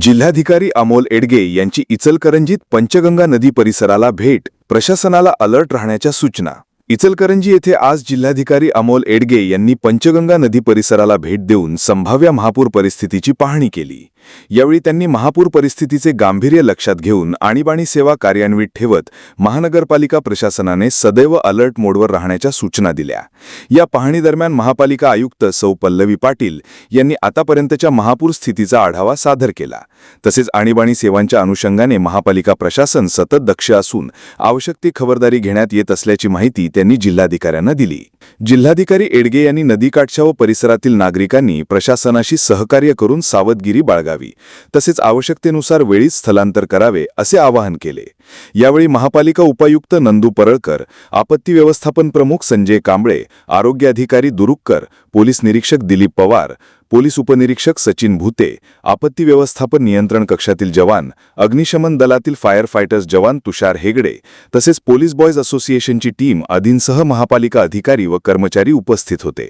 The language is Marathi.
जिल्हाधिकारी अमोल एडगे यांची इचलकरंजीत पंचगंगा नदी परिसराला भेट प्रशासनाला अलर्ट राहण्याच्या सूचना. इचलकरंजी येथे आज जिल्हाधिकारी अमोल एडगे यांनी पंचगंगा नदी परिसराला भेट देऊन संभाव्य महापूर परिस्थितीची पाहणी केली. यावेळी त्यांनी महापूर परिस्थितीचे गांभीर्य लक्षात घेऊन आणीबाणी सेवा कार्यान्वित ठेवत महानगरपालिका प्रशासनाने सदैव अलर्ट मोडवर राहण्याच्या सूचना दिल्या. या पाहणीदरम्यान महापालिका आयुक्त सौ पल्लवी पाटील यांनी आतापर्यंतच्या महापूर स्थितीचा आढावा सादर केला. तसेच आणीबाणी सेवांच्या अनुषंगाने महापालिका प्रशासन सतत दक्ष असून आवश्यक ती खबरदारी घेण्यात येत असल्याची माहिती त्यांनी जिल्हाधिकाऱ्यांना दिली. जिल्हाधिकारी एडगे यांनी नदीकाठच्या व परिसरातील नागरिकांनी प्रशासनाशी सहकार्य करून सावधगिरी लागावी. तसेच आवश्यकतेनुसार वेळीच स्थलांतर करावे असे आवाहन केले. यावेळी महापालिका उपायुक्त नंदू परळकर आपत्ती व्यवस्थापन प्रमुख संजय कांबळे आरोग्य अधिकारी दुरुक्कर पोलीस निरीक्षक दिलीप पवार पोलीस उपनिरीक्षक सचिन भूते आपत्ती व्यवस्थापन नियंत्रण कक्षातील जवान अग्निशमन दलातील फायर फायटर्स जवान तुषार हेगडे तसेच पोलीस बॉयज असोसिएशनची टीम आदींसह महापालिका अधिकारी व कर्मचारी उपस्थित होते.